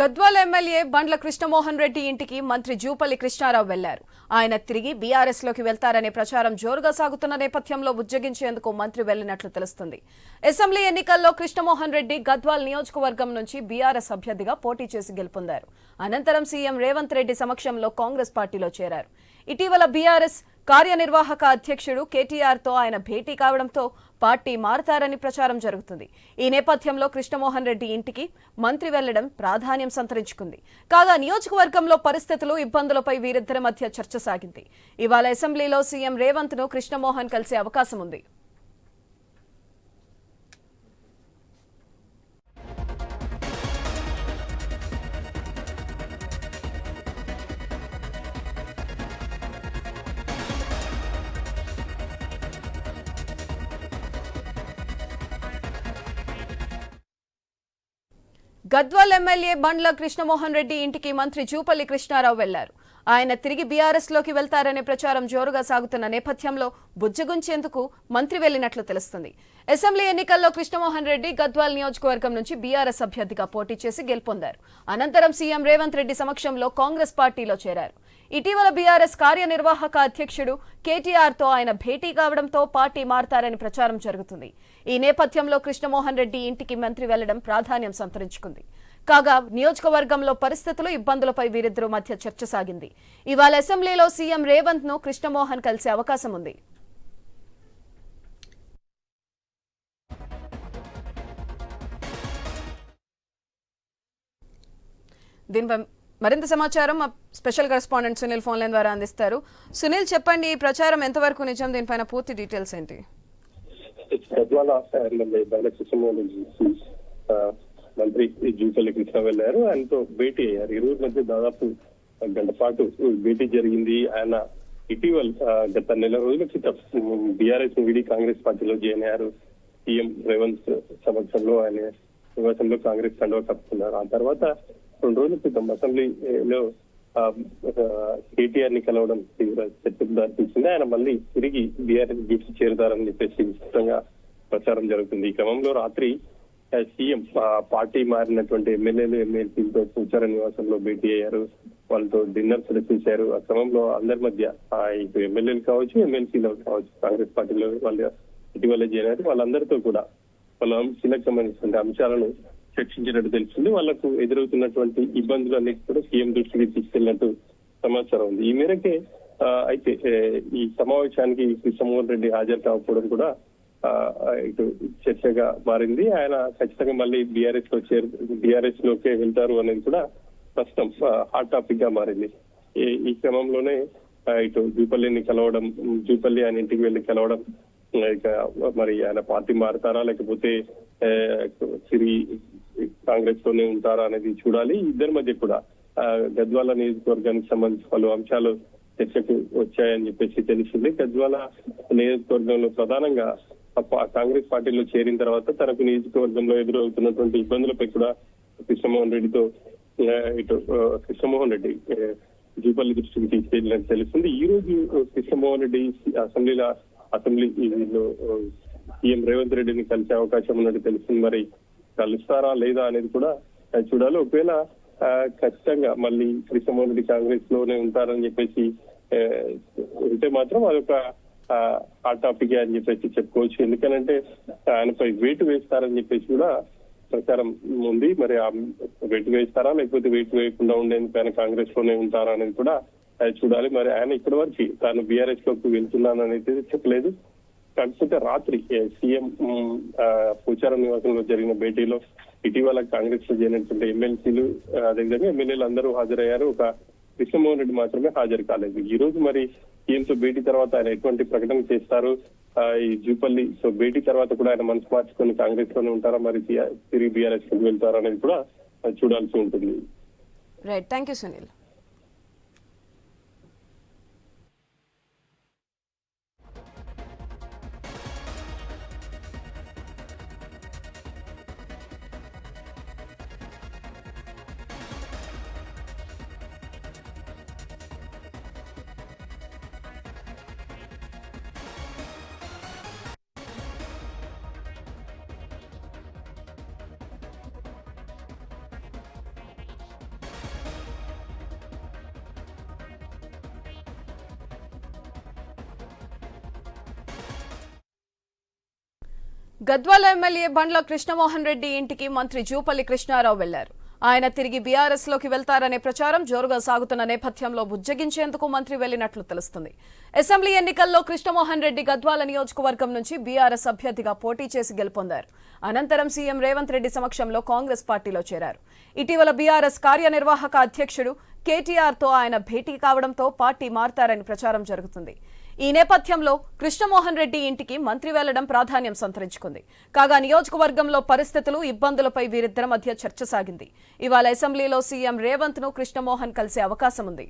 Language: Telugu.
గద్వాల ఎమ్మెల్యే బండ్ల కృష్ణమోహన్ రెడ్డి ఇంటికి మంత్రి జూపల్లి కృష్ణారావు వెళ్ళారు. ఆయన తిరిగి బీఆర్ఎస్లోకి వెళ్తారనే ప్రచారం జోరుగా సాగుతున్న నేపథ్యంలో ఉజ్జగించేందుకు మంత్రి వెళ్ళినట్లు తెలుస్తుంది. అసెంబ్లీ ఎన్నికల్లో కృష్ణమోహన్ రెడ్డి గద్వాల్ నియోజకవర్గం నుంచి బీఆర్ఎస్ అభ్యర్థిగా పోటీ చేసి గెలుపొందారు. అనంతరం సీఎం రేవంత్ రెడ్డి సమక్షంలో కాంగ్రెస్ పార్టీలో చేరారు. ఇటీవల బీఆర్ఎస్ కార్యనిర్వాహక అధ్యక్షుడు కేటీఆర్తో ఆయన భేటీ కావడంతో పార్టీ మారతారని ప్రచారం జరుగుతుంది. ఈ నేపథ్యంలో కృష్ణమోహన్ రెడ్డి ఇంటికి మంత్రి వెళ్ళడం ప్రాధాన్యం సంతరించుకుంది. కాగా నియోజకవర్గంలో పరిస్థితులు ఇబ్బందులపై వీరిద్దరి మధ్య చర్చ సాగింది. ఇవాళ అసెంబ్లీలో సీఎం రేవంత్ను కృష్ణమోహన్ కలిసే అవకాశం ఉంది గద్వాల్ ఎమ్మెల్యే బండ్ల కృష్ణమోహన్ రెడ్డి ఇంటికి మంత్రి జూపల్లి కృష్ణారావు వెళ్ళారు. ఆయన తిరిగి బీఆర్ఎస్లోకి వెళ్తారనే ప్రచారం జోరుగా సాగుతున్న నేపథ్యంలో బుజ్జగుంచేందుకు మంత్రి వెళ్ళినట్లు తెలుస్తుంది. అసెంబ్లీ ఎన్నికల్లో కృష్ణమోహన్ రెడ్డి గద్వాల్ నియోజకవర్గం నుంచి బీఆర్ఎస్ అభ్యర్థిగా పోటీ చేసి గెలుపొందారు. అనంతరం సీఎం రేవంత్ రెడ్డి సమక్షంలో కాంగ్రెస్ పార్టీలో చేరారు. ఇటీవల బీఆర్ఎస్ కార్యనిర్వాహక అధ్యక్షుడు కేటీఆర్తో ఆయన భేటీ కావడంతో పార్టీ మారతారని ప్రచారం జరుగుతుంది. ఈ నేపథ్యంలో కృష్ణమోహన్ రెడ్డి ఇంటికి మంత్రి వెళ్ళడం ప్రాధాన్యం సంతరించుకుంది. కాగా నియోజకవర్గంలో పరిస్థితులు ఇబ్బందులపై వీరిద్దరూ మధ్య చర్చ సాగింది. ఇవాళ అసెంబ్లీలో సీఎం రేవంత్ను కృష్ణమోహన్ కలిసే అవకాశం ఉంది. దీనిపై మరింత సమాచారం మా special correspondent Sunil phone line ద్వారా అందిస్తారు. సునీల్ చెప్పండి ఈ ప్రచారం ఎంతవరకు నిజం? దీనిపైన పూర్తి డీటెయిల్స్ ఏంటి? Uh, మంత్రి జూపల్లి కృష్ణ వెళ్ళారు ఆయనతో భేటీ అయ్యారు. ఇరువురి మధ్య దాదాపు గంట పాటు భేటీ జరిగింది. ఆయన ఇటీవల గత నెల రోజుల క్రితం బీఆర్ఎస్ విడి కాంగ్రెస్ పార్టీలో జాయిన్ అయ్యారు. సీఎం రేవంత్ సమక్షంలో ఆయన నివాసంలో కాంగ్రెస్ కండువా కప్పుకున్నారు. ఆ తర్వాత రెండు రోజుల క్రితం అసెంబ్లీలో కేటీఆర్ని కలవడం తీవ్ర చర్చకు దారితీసింది ఆయన మళ్ళీ తిరిగి బీఆర్ఎస్ గీసి చేరుతారని చెప్పేసి విస్తృతంగా ప్రచారం జరుగుతుంది. ఈ క్రమంలో రాత్రి సీఎం ఆ, పార్టీ మారినటువంటి ఎమ్మెల్యేలు ఎమ్మెల్సీలతో సూచార నివాసంలో భేటీ అయ్యారు. వాళ్ళతో డిన్నర్ చేశారు ఆ క్రమంలో అందరి మధ్య ఇటు ఎమ్మెల్యేలు కావచ్చు ఎమ్మెల్సీలు కావచ్చు కాంగ్రెస్ పార్టీలో వాళ్ళు ఇటీవల చేరారు. వాళ్ళందరితో కూడా వాళ్ళ కీలకమైనటువంటి అంశాలను చర్చించినట్టు తెలిసింది వాళ్ళకు ఎదురవుతున్నటువంటి ఇబ్బందులు అన్నిటి కూడా సీఎం దృష్టికి తీసుకెళ్ళినట్టు సమాచారం ఉంది. ఈ మేరకే అయితే ఈ సమావేశానికి కృష్ణమోహన్ రెడ్డి హాజరు కాకపోవడం కూడా ఆ, ఇటు చర్చగా మారింది. ఆయన ఖచ్చితంగా మళ్ళీ బీఆర్ఎస్లో చేరు బీఆర్ఎస్ లోకే వెళ్తారు అనేది కూడా ప్రస్తుతం హాట్ టాపిక్గా మారింది. ఈ- క్రమంలోనే ఇటు జూపల్లిని కలవడం జూపల్లి ఆయన ఇంటికి వెళ్ళి కలవడం ఇక మరి ఆయన పార్టీ మారుతారా? లేకపోతే సిరి తిరిగి కాంగ్రెస్లోనే ఉంటారా అనేది చూడాలి. ఇద్దరి మధ్య కూడా గద్వాల నియోజకవర్గానికి సంబంధించి పలు అంశాలు చర్చకు వచ్చాయని చెప్పేసి తెలిసింది. గద్వాల నియోజకవర్గంలో ప్రధానంగా కాంగ్రెస్ పార్టీలో చేరిన తర్వాత తనకు నియోజకవర్గంలో ఎదురవుతున్నటువంటి ఇబ్బందులపై కూడా కృష్ణమోహన్ రెడ్డితో ఇటు కృష్ణమోహన్ రెడ్డి జూపల్లి దృష్టికి తీసుకెళ్ళినట్టు తెలుస్తుంది. ఈ రోజు కృష్ణమోహన్ రెడ్డి అసెంబ్లీలో అసెంబ్లీ సీఎం రేవంత్ రెడ్డిని కలిసే అవకాశం ఉన్నట్టు తెలుస్తుంది. మరి కలుస్తారా లేదా అనేది కూడా చూడాలి. ఒకవేళ ఆ, ఖచ్చితంగా మళ్ళీ కృష్ణమోహన్ రెడ్డి కాంగ్రెస్లోనే ఉంటారని చెప్పేసి ఉంటే మాత్రం అదొక ఆ టాపిక్ అని చెప్పేసి చెప్పుకోవచ్చు. ఎందుకనంటే ఆయనపై వేటు వేస్తారని చెప్పేసి కూడా ప్రచారం ఉంది. మరి ఆ వెయిట్ వేస్తారా లేకపోతే వెయిట్ వేయకుండా ఉండేందుకు ఆయన కాంగ్రెస్లోనే ఉంటారా అనేది కూడా చూడాలి. మరి ఆయన ఇప్పటి వరకు తాను బీఆర్ఎస్లోకి వెళ్తున్నానని అయితే చెప్పలేదు. కాకపోతే రాత్రి సీఎం ఆ, పోచారం నివాసంలో జరిగిన భేటీలో ఇటీవల కాంగ్రెస్లో చేరినటువంటి ఎమ్మెల్సీలు అదేవిధంగా ఎమ్మెల్యేలు అందరూ హాజరయ్యారు. ఒక కృష్ణమోహన్ రెడ్డి మాత్రమే హాజరు కాలేదు. ఈ రోజు మరి సీఎంతో భేటీ తర్వాత ఆయన ఎటువంటి ప్రకటన చేస్తారు? ఆ, ఈ జూపల్లి సో భేటీ తర్వాత కూడా ఆయన మనసు మార్చుకొని కాంగ్రెస్లోనే ఉంటారా? మరి తిరిగి బీఆర్ఎస్కి వెళ్తారా అనేది కూడా చూడాల్సి ఉంటుంది. Right thank you Sunil Gadwal MLA Bandla Krishnamohan Reddy ఇంటికి మంత్రి జూపల్లి కృష్ణారావు వెళ్ళారు. ఆయన తిరిగి బీఆర్ఎస్లోకి వెళ్తారనే ప్రచారం జోరుగా సాగుతున్న నేపథ్యంలో బుజ్జగించేందుకు మంత్రి వెళ్ళినట్లు తెలుస్తుంది. అసెంబ్లీ ఎన్నికల్లో కృష్ణమోహన్ రెడ్డి గద్వాల నియోజకవర్గం నుంచి బీఆర్ఎస్ అభ్యర్థిగా పోటీ చేసి గెలుపొందారు. అనంతరం సీఎం రేవంత్ రెడ్డి సమక్షంలో కాంగ్రెస్ పార్టీలో చేరారు. ఇటీవల బీఆర్ఎస్ కార్యనిర్వాహక అధ్యక్షుడు కేటీఆర్తో ఆయన భేటీ కావడంతో పార్టీ మారతారని ప్రచారం జరుగుతుంది. ఈ నేపథ్యంలో కృష్ణమోహన్ రెడ్డి ఇంటికి మంత్రి వెళ్ళడం ప్రాధాన్యం సంతరించుకుంది. కాగా నియోజకవర్గంలో పరిస్థితులు ఇబ్బందులపై వీరిద్దరి మధ్య చర్చ సాగింది. ఇవాళ అసెంబ్లీలో సీఎం రేవంత్ను కృష్ణమోహన్ కలిసే అవకాశం ఉంది